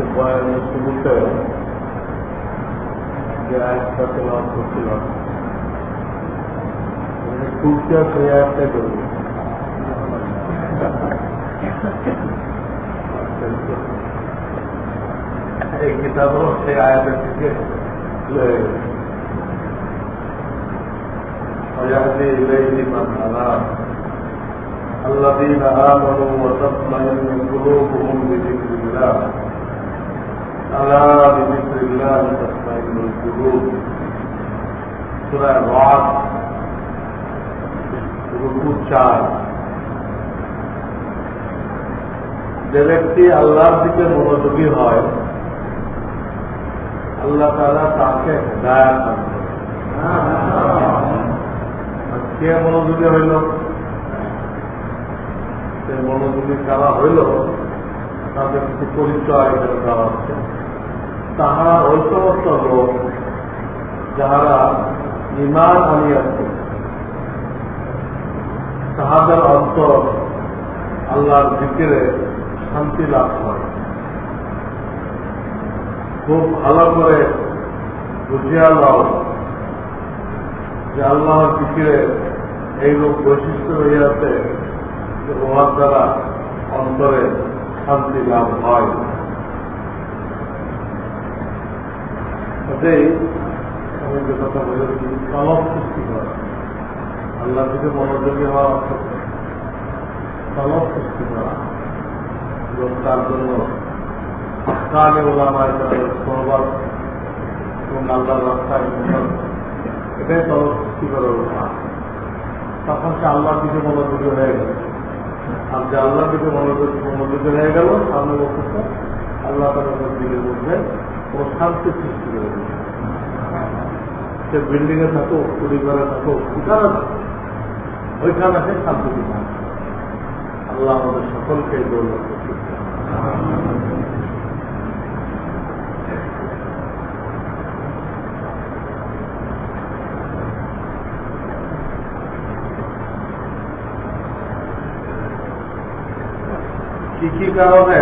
আয়াতের বয়ান একটু বলতে হবে যে আয়াতটা তেলাওয়াত করছিলাম তুলতে সেই আয়াতটাই করবে এই কিতাবও সেই আয়াতের ألا بذكر الله تطمئن القلوب سورة الرعد রুকু চার যে ব্যক্তি আল্লাহর দিকে মনোযোগী হয় আল্লাহ তারা তাকে হেদায়াত কে মনোযোগী হইল সে মনোযোগী কারা হইল তাদের কিছু পরিচয় এখানে দেওয়া হচ্ছে তাহারা ওই সমস্ত লোক যাহারা ইমান আনিয়াছে। তাহাদের অন্তর আল্লাহর দিকে শান্তি লাভ করে। খুব ভালো করে বুঝিয়া লও যে আল্লাহর দিকে এইরূপ বৈশিষ্ট্য হইয়াছে যে উহার দ্বারা অন্তরে শান্তি লাভ হয়। কাজেই আমি যে কথা বলেছি তলব সৃষ্টি করা। আল্লাহ থেকে মনোযোগী হওয়া অর্থ তলব সৃষ্টি করা। এবং তার জন্য কালে ওলামায় তাদের সহবাদ এবং আল্লাহর রাস্তায় এটাই তলব সৃষ্টি করা উঠা তখন সে আল্লাহর দিকে মনোযোগী হয়ে গেল। আর যে আল্লাহর দিকে মনোযোগ মনোযোগী হয়ে গেল, সামনে বছরটা আল্লাহ তাদের দিকে মধ্যে ও সৃষ্টি করে সে বিল্ডিং এ থাকো পরিবারে থাকো যেখানে থাকো, ওইখানে সে শান্তি আল্লাহ আমাদের সকলকে দৌলত কি কি কারণে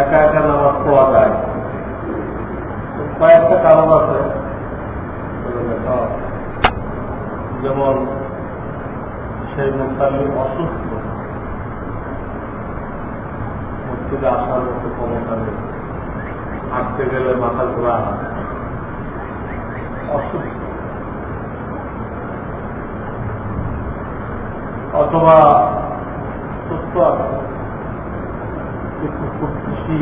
একা একা নামাজ পাওয়া যায়? কয়েকটা কারণ আছে। যেমন সেই মোতালিক অসুস্থ। মসজিদে আসার মতো ক্ষমতা নেই। হাঁটতে গেলে মাথা ঘোরা অসুস্থ। অথবা সুস্থ আছে। কিন্তু খুব বেশি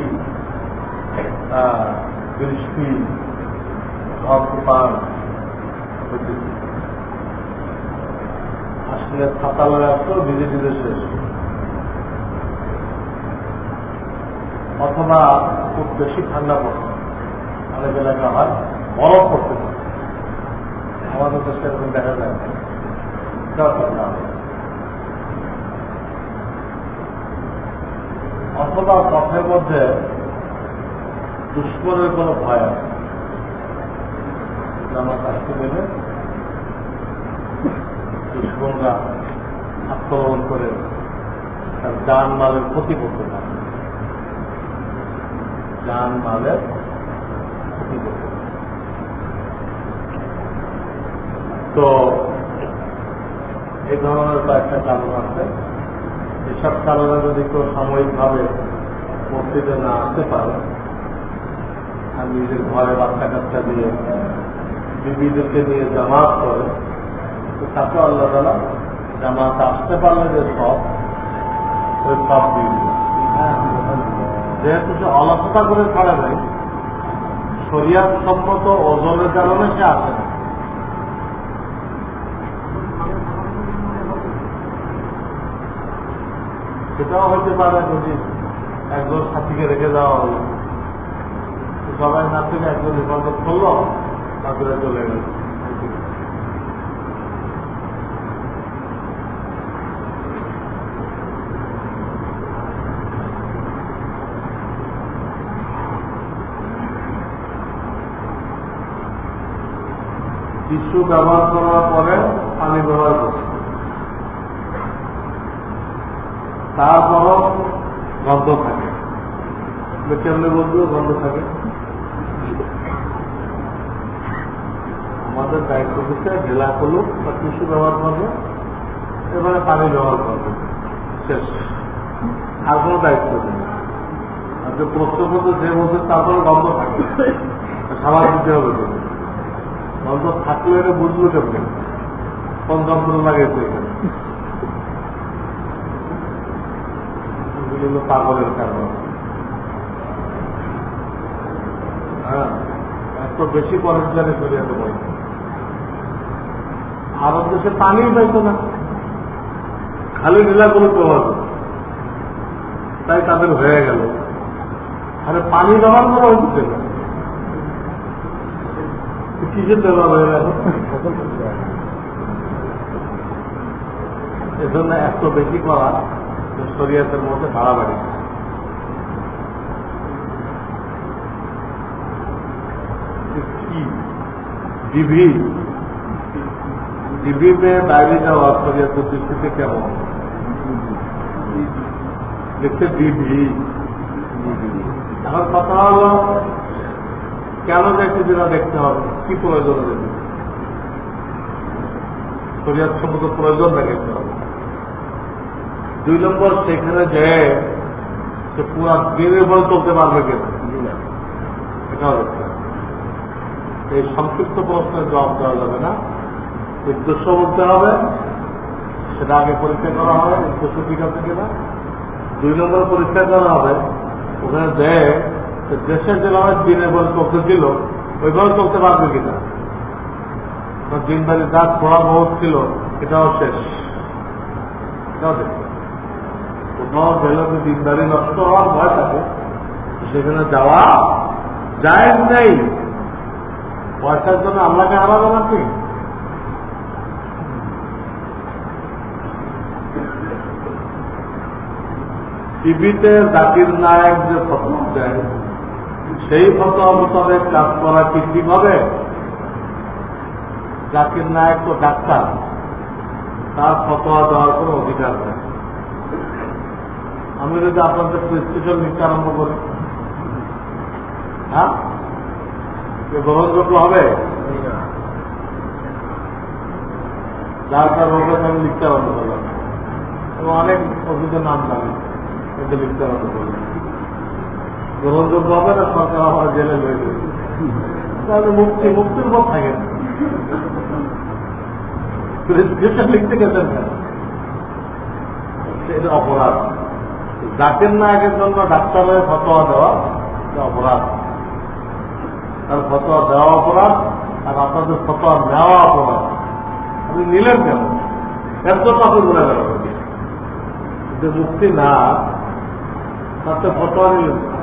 বৃষ্টি ঝড় আসলে ছাতা লাগাচ্ছ ভিজে ভিজে শেষ অথবা খুব বেশি ঠান্ডা পড়ছে অনেক এলাকা হয়, বরফ পড়তে আমাদের দেশে এরকম দেখা যায় ঠান্ডা অথবা পথের মধ্যে দুষ্করের কোনো ভয় আছে? নামাজ আসতে গেলে দুষ্কররা আক্রমণ করে তার যান মালের ক্ষতি করতে পারে যান মালের ক্ষতি করতে তো এই ধরনের কয়েকটা কারণ আছে। এসব কারণে যদি কেউ সাময়িকভাবে মসজিদে না আসতে পারে আর নিজের ঘরে বাচ্চা কাচ্চা দিয়ে, বিবিদেরকে নিয়ে জামাত করে, তো তাকে আল্লাহ তালা জামাত আসতে পারলে যে সব, ওই সব দিয়ে যেহেতু সে অলসতা করে ছাড়ে নাই, শরিয়াত সম্মত ওজনের কারণে সে আসে না সেটাও হইতে পারে যদি একজন সাথীকে রেখে দেওয়া হলো সবাই না থেকে একজন হেফাজত করল, তারপরে চলে গেল। টিস্যু ব্যবহার করার পরে পানি ব্যবহার করছে তারপরও গন্ধ থাকে। কেমনে বলব গন্ধ থাকে। আমাদের দায়িত্ব দিচ্ছে ঢেলা করুক বা টিস্যু ব্যবহার করবে, এবারে পানি ব্যবহার করবে। শেষ। আর কোনো দায়িত্ব নেই। আর যে প্রশ্ন করতে যে বলছে তারপরে গন্ধ থাকবে। খাবার দিতে হবে গন্ধ থাকলে এটা বুঝলো কেমন? কোন যন্ত্র এখানে? পাগলের কারণ। হ্যাঁ এত বেশি পর্যন্ত চলে যেতে পাই আরব দেশে পানি পাইতো না। খালি নীলাগুলো করতো। তাই তাদের হয়ে গেল। আরে পানি দেওয়ার করা হচ্ছে না হয়ে গেল? এজন্য এত বেশি করা শরীয়তের মধ্যে বাড়াবাড়ি। কি? ডিভি ডিভিতে বাইরে যাওয়া শরীয়তের দৃষ্টিতে কেমন? লিখছে ডিভি এখন কথা হলো, কেন দেখতে দিনা দেখতে হবে? কি প্রয়োজন দেখতে শরীয়ত সম্মত প্রয়োজন দেখতে হবে? দুই নম্বর, সেখানে যে সে পুরা দিনের বল চলতে পারবে কিনা? দেখতে হবে। এই সংক্ষিপ্ত প্রশ্নের জবাব দেওয়া যাবে না। উদ্দেশ্য বলতে হবে, সেটা আগে পরীক্ষা করা হবে, উদ্দেশ্য ঠিক আছে কিনা? দুই নম্বর পরীক্ষা করা হবে, ওখানে দেয় দেশের যেভাবে দিনের বল চলতেছিল ওইভাবে চলতে পারবে কিনা? দিনদারি যা খোলা বহুত ছিল, এটাও শেষ। কোথাও গেলে যদি নষ্ট হওয়ার ভয় থাকে সেখানে যাওয়া যায় নেই। পয়সার জন্য আল্লাহকে হারাবে নাকি টিভিতে জাকির নায়ক যে ফটো দেয়, সেই ফটো মোতাবেক কাজ করা কি ঠিক হবে জাকির নায়ক তো ডাক্তার, তার ফতোয়া দেওয়ার কোনো অধিকার নেই। আমি যদি আপনাদের প্রেসক্রিপশন লিখতে আরম্ভ করি। হ্যাঁ? গ্রহণযোগ্য হবে? যার রোগে আমি লিখতে করলাম। এবং অনেক ওষুধের নাম জানি। কিন্তু লিখতে করলাম গ্রহণযোগ্য হবে না, সরকার আমার জেলে দেবে তাহলে মুক্তি, মুক্তির পর থাকে না। লিখতে গেছেন এটা অপরাধ। জাকের নায়কের জন্য ডাক্তারের ফতোয়া দেওয়া, এটা অপরাধ। তার ফতোয়া দেওয়া অপরাধ, আর আপনাদের ফতোয়া নেওয়া অপরাধ। আপনি নিলেন কেন? এর জন্য আপনি বলে গেল যে মুক্তি না তাতে ফতোয়া নিলেন না।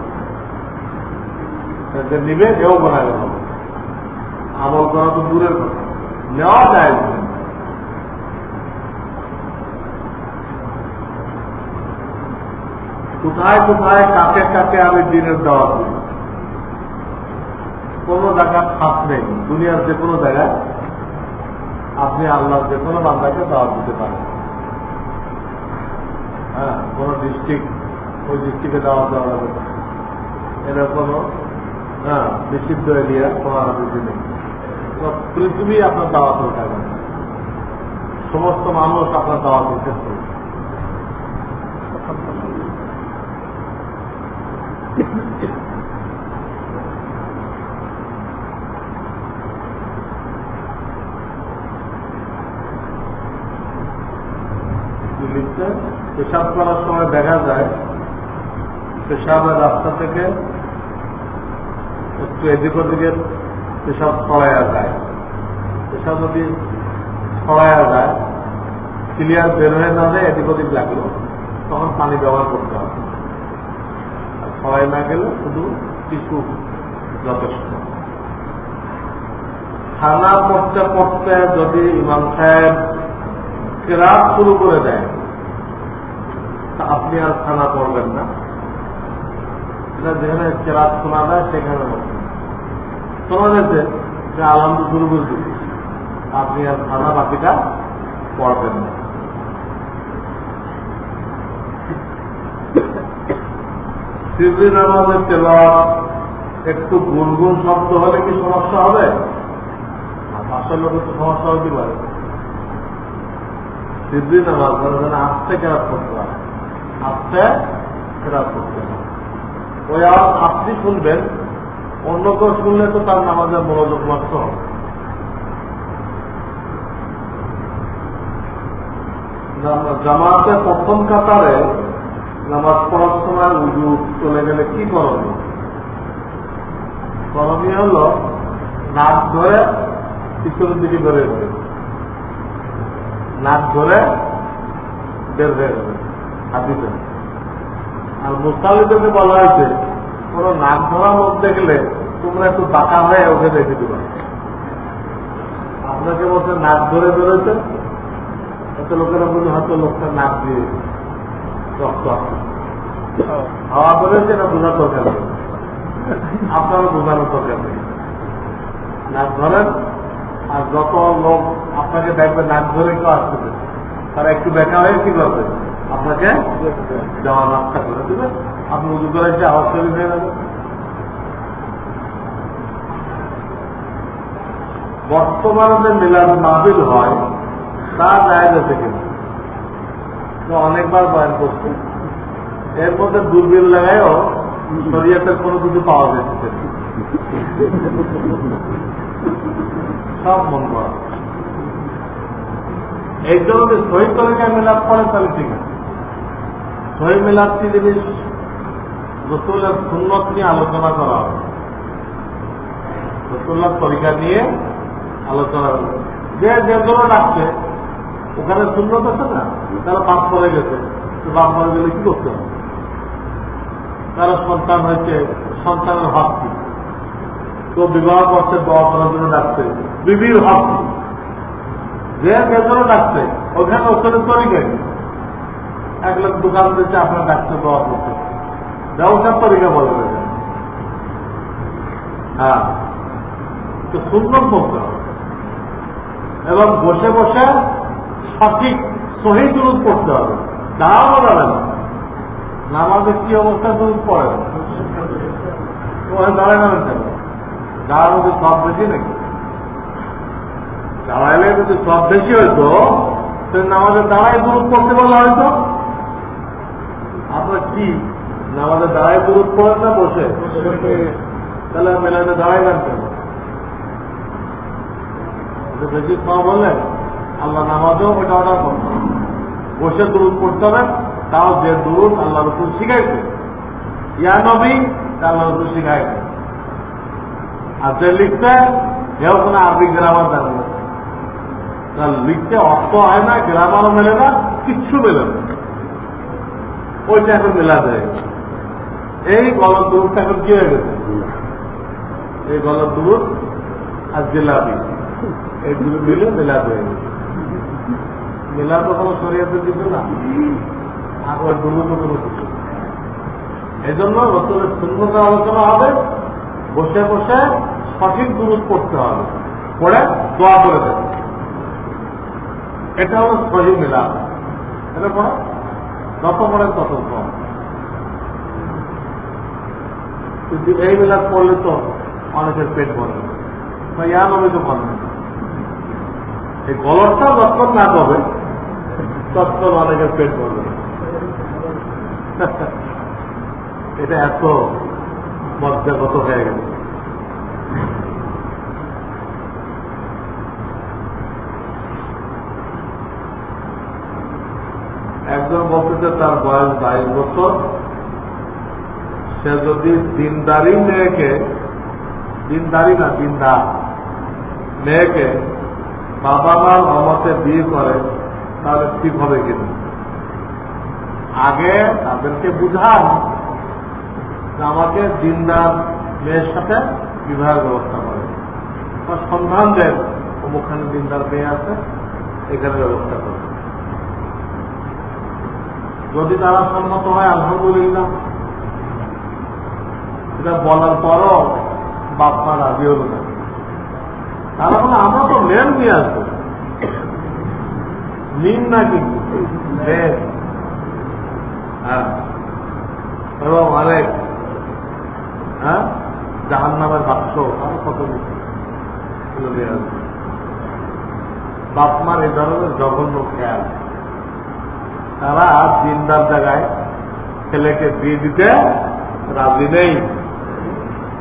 যে নিবে এও বলা গেল আমল করা তো দূরের কথা। নেওয়া যায়। কোথায় কোথায়, কাকে কাকে আমি দিনের দেওয়া দিই? কোন জায়গার খাপ নেই। দুনিয়ার যে কোনো জায়গায় আপনি আল্লাহর যে কোনো বান্দাকে দাওয়াত দিতে পারেন। হ্যাঁ কোনো ডিস্ট্রিক্ট ওই ডিস্ট্রিক্টে দাওয়াত দেওয়া যাবে। এটা কোনো হ্যাঁ নিষিদ্ধ এরিয়া কোনো আনাদিতে নেই। পৃথিবী আপনার দাওয়াতের কাজ সমস্ত মানুষ আপনার কি লিখছে পেশাব করার সময় দেখা যায় পেশাবের রাস্তা থেকে একটু এদিক ওদিকে পেশাব ছড়াইয়া যায়। পেশাব যদি ছড়াইয়া যায় ক্লিয়ার বের হয়ে না যায়, এদিক ওদিক লাগল, তখন পানি ব্যবহার করতে হবে। আর ছড়াই না গেলে শুধু টিস্যু যথেষ্ট। খানা পড়তে পড়তে যদি ইমাম সাহেব কেরাত শুরু করে দেয়, তা আপনি আর খানা পড়বেন না। এটা যেখানে কেরাত শোনা যায় সেখানে যাচ্ছে যে আলহামদু শুরু করে আপনি আর খানা বাকিটা পড়বেন না। সিদ্রি নামাজের তেলাওয়াত একটু গুনগুন শব্দ হলে কি সমস্যা হবে? লোক তো সমস্যা হতে পারে। সিদ্ধি নামাজ ধরো আস্তে কেরাত করতে পারে আস্তে কেরাত করতে পারে আওয়াজ আপনি শুনবেন, অন্য কেউ শুনলে তো তার নামাজের মনোযোগ নষ্ট হবে। জামাতে প্রথম কাতারে নামাজ পড়ার সময় উজু চলে গেলে কি করণীয়? করণীয় হল নাক ধরে পিছনের দিকে বেরোয় যাবে। নাক ধরে বের হয়ে যাবে। হাতিতে আর মুসালিদেরকে বলা হয়েছে, কোন নাক ধরা লোক দেখলে তোমরা একটু বাঁকা হয়ে ওকে দেখে দিবা। আপনাকে বলছে, নাক ধরে বেরোচ্ছে এত লোকেরা বলে হয়তো লোকটা নাক দিয়ে রক্ত হাওয়া বেরোচ্ছে না বোঝার দরকার নেই? আপনারও বোঝানোর দরকার নেই। নাক ধরেন, আর যত লোক আপনাকে দেখবে নাক ধরে কেউ আসতেছে তারা একটু দেখা হয়ে কি করবে? আপনাকে যাওয়ার রাস্তা করে দেবে। আপনি উজু করে এসে আওয়াজ তৈরি হয়ে যাবে। বর্তমানে যে মিলাদ মাহবিল হয়, তা যায় গেছে কিনা? তো অনেকবার বয়ান করছে। এর মধ্যে দূরবীন লাগায়ও শরীয়তের কোনো কিছু পাওয়া যাচ্ছে সব মন করা। এই জন্য যদি শহীদ তরিকায় মিলাপ করে তাহলে ঠিক আছে। শহীদ মিলাপটি যদি রসুলের সুন্নত নিয়ে আলোচনা করা হবে। রসুল্লার তরিকা নিয়ে আলোচনা যে যে ধরো ডাকছে ওখানে সুন্নত আছে না? তারা পাপ করে গেছে। তো পাপ করে গেলে কি করতে হবে? তারা সন্তান হয়েছে, সন্তানের হক কি? তো বিবাহ করছে, দোয়া করার জন্য ডাকছে, বিবির হক কি? যে বেতনে ডাকছে ওখানে ওখানে তরিকা? এক লোক দোকান দিচ্ছে আপনার ডাকছে দোয়া করতে ব্যবসার তরিকা বলে দেবে। হ্যাঁ। তো সুন্দর বলতে হবে। এবং বসে বসে সঠিক, সহি দুরুদ পড়তে হবে। দাঁড়ানো যাবে না নামাজে কি অবস্থা দুরুদ পড়ে? কেন দাঁড়ানো কি সব বেশি নাকি? দাঁড়াইলে যদি সব বেশি হইতো তাহলে নামাজের দাঁড়ায় দুরুদ পড়তে বলা হয়তো। আপনার কি? নামাজের দাঁড়ায় দুরুদ পড়েন না বসে? তাহলে মেলাতে বেশি খাওয়া বললেন আল্লাহ নামাজও ওটা অর্ডার হবে। বসে দূর করতে হবে, তাও যে দূর আল্লাহ রসুল শিখাইছে। ইয়া নবী আল্লাহ রসুল শিখাইছে। আর যে লিখতে কেউ কোনো আরবি গ্রামার জানে না। তার লিখতে অর্থ হয় না, গ্রামারও মেলে না, কিচ্ছু মেলে না। ওইটা এখন মেলা যায় এই গলত দূরটা এখন কি হয়ে গেছে? এই গলত দূর আর জিলাপি এই দুটো মিলে মেলাদ হয়ে গেছে মেলাদ তো কোনো শরীয়তে দিত না। আর দুটো তো কোনো কিছু এই জন্য রসুলের সুন্দরতা আলোচনা হবে। বসে বসে সঠিক দূরত করতে হবে। পরে দোয়া করে দেবে। এটা হলো সহি মিলাদ এটা পড়া। যত পড়ে তত কম। কিন্তু এই মিলাদ পড়লে তো অনেকের পেট ভরবে বা ইয়া নবে তো ভরবে এই কলরটা যতক্ষণ না পাবে ততক্ষণ অনেকের পেট ভরবে। এটা এত মজ্জাগত হয়ে গেছে। একজন বলতেছে তার বয়স বাইশ বছর। সে যদি দিনদারি মেয়েকে, দিনদারি না দিনদার মেয়েকে বাবা মার অমতে বিয়ে করে, তাহলে ঠিক হবে কিনা? আগে তাদেরকে বুঝান আমাকে দিনদার মেয়ের সাথে বিবাহের ব্যবস্থা করে। সন্ধান দেন অমুখানে দিনদার মেয়ে আছে, এখানে ব্যবস্থা করে যদি তারা সম্মত হয়, আলহামদুলিল্লাহ। এটা বলার পরও বাপ মা রাজি হলো না। তারা বলে, আমরা তো মেন নিয়ে আসব। নিন না কিন্তু হ্যাঁ। অনেক হ্যাঁ জাহান নামের বাক্স, আরও কত। বাপমার এ ধরনের জঘন্য খেয়াল। তারা দিনদার জায়গায় ছেলেকে বিয়ে দিতে রাজি নেই।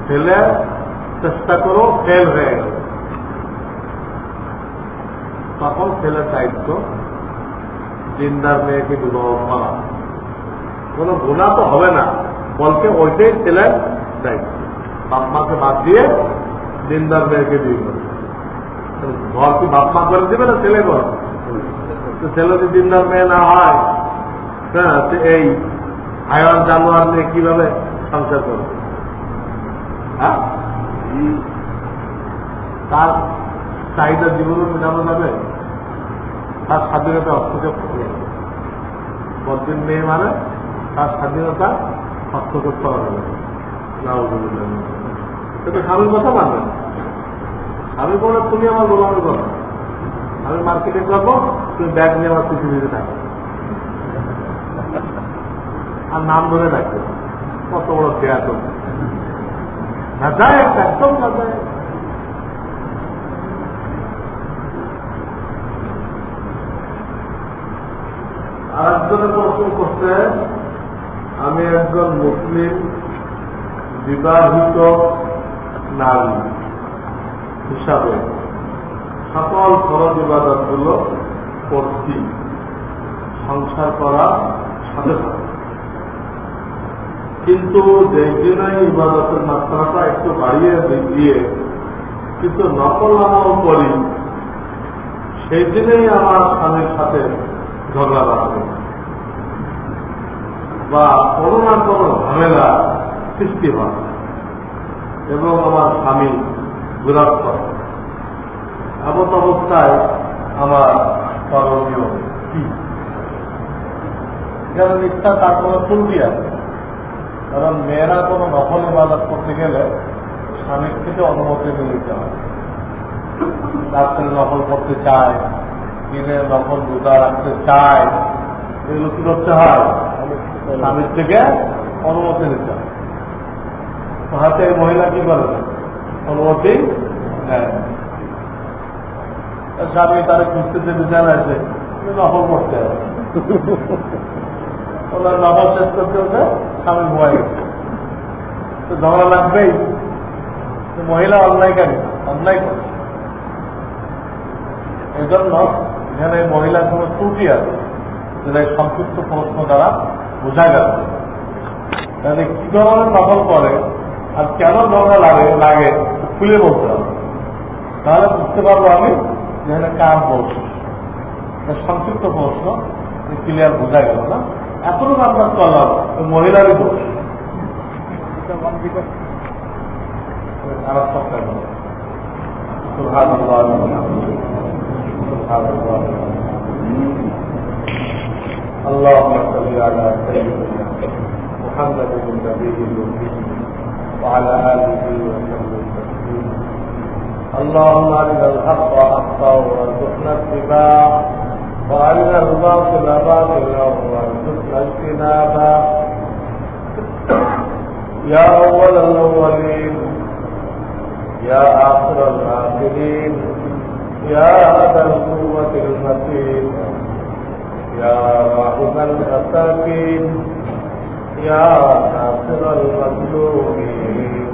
ছেলে, চেষ্টা করো ফেল হয়ে গেল। তখন ছেলের দায়িত্ব, দিনদার মেয়েকে বিবাহ করা কোনো গুণা তো হবে না বলতে ওইটাই ছেলের দায়িত্ব। বাপ মাকে বাদ দিয়ে দিনদার মেয়েকে বিয়ে করে। ঘর কি বাপ মা করে দিবে না ছেলে ঘর? তো ছেলে যদি দিনদার মেয়ে না হয় হ্যাঁ এই হায়ান জানোয়ার নিয়ে কীভাবে সংসার করবে? হ্যাঁ? তার চাহিদা জীবনে মেটানো যাবে তার স্বাধীনতা হস্তক্ষেপ করবে বদিন মেয়ে মানে তার স্বাধীনতা হস্তক্ষেপ করা যাবে কিন্তু স্বামীর কথা মানবে না আমি বলে তুমি আমার গোলামি করো আমি মার্কেটে করব তুমি ব্যাগ নিয়ে আমার পৃথিবীতে থাকো। আর নাম ধরে রাখবে কত বড় খেয়া করবে না যায় একদম না যায় আরেকজনে প্রশ্ন করছে, আমি একজন মুসলিম, বিবাহিত নারী হিসাবে সকল ফরজ ইবাদতগুলো করছি, সংসার করার সাথে সাথে কিন্তু যেই দিনে ইবাদতের মাত্রাটা একটু বাড়িয়ে দিয়ে কিন্তু নকল আমল করি সেই দিনেই আমার স্বামীর সাথে ঝগড়া বাড়বে বা কোনো না কোনো ঝামেলা সৃষ্টি হয় এবং আমার স্বামী বিরাট করে এমন অবস্থায় আমার করণীয় কি? তার কোনো চুলটি আছে। কারণ মেয়েরা কোনো নকল ইবাদত করতে গেলে স্বামীর থেকে অনুমতি নিয়ে নিতে হয়। রাত্রে নকল করতে চায়, দিনে নকল রোজা রাখতে চায়, এগুলো কি করতে হয়? স্বামীর থেকে অনুমতি নিতে হয়। হাতে মহিলা কি করে? অনুমতি নেয়। স্বামী তার খুঁজতে বিচার আছে নকল করতে হবে। ওনার নকল শেষ করতে হতে স্বামী ভয় তো ঝগড়া লাগবেই। মহিলা অন্যায় কেন? অন্যায় করে এই জন্য এখানে মহিলার কোনো ত্রুটি আছে। যেটা সংক্ষিপ্ত প্রশ্ন দ্বারা বোঝা গেল। তাহলে কি ধরনের নকল করে আর কেন ঝগড়া লাগে লাগে? খুলে বলতে হবে। তাহলে বুঝতে পারব আমি যে এখানে কার বলছি সংক্ষিপ্ত প্রশ্ন ক্লিয়ার বোঝা গেল না এখনো আমরা চলাম ওই মহিলারই দোষ খারাপ সবটাই ভালো سبحان الله سبحان الله اللهم صل على سيدنا محمد النبي الوحيد وعلى اله وسلم تسليما اللهم أرنا الحق حقا وارزقنا اتباعه وأرنا الباطل باطلا وارزقنا اجتنابه. يا أول الأولين يا آخر الآخرين يا ذا القوة المتين يا راحم المساكين يا ناصر المظلومين.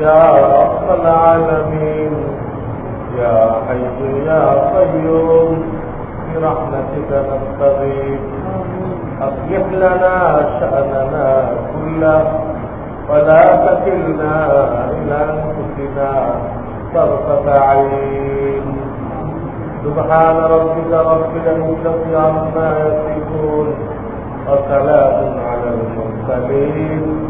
يا رب العالمين. يا حي يا قيوم برحمتك نستغيث أصلح لنا شأننا كله ولا تكلنا إلى أنفسنا طرفة عين. سبحان ربك رب العزة عما يصفون وسلام على المرسلين.